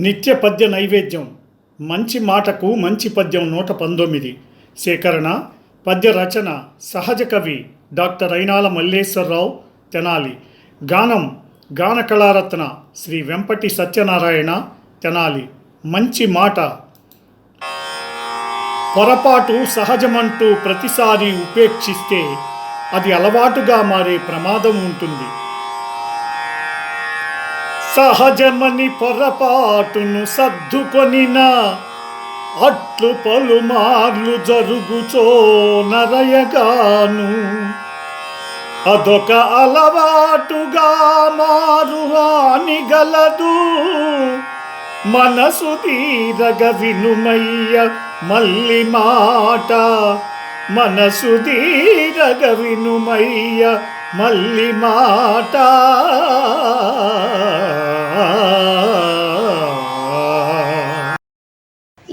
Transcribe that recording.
నిత్య పద్య నైవేద్యం. మంచి మాటకు మంచి పద్యం నూట పంతొమ్మిది. సేకరణ పద్య రచన సహజ కవి డాక్టర్ అయినాల మల్లేశ్వరరావు తెనాలి. గానం గాన కళారత్న శ్రీ వెంపటి సత్యనారాయణ తెనాలి. మంచి మాట. పొరపాటు సహజమంటూ ప్రతిసారి ఉపేక్షిస్తే అది అలవాటుగా మారే ప్రమాదం ఉంటుంది. సహజమని పొరపాటును సర్దుకొనిన అట్లు పలుమార్లు జరుగుచో నరయగాను. అదొక అలవాటుగా మారు హానిగలదు మనసు తీరగ వినుమయ్య మల్లి మాట. మనసు తీరగ వినుమయ్య మల్లి మాట.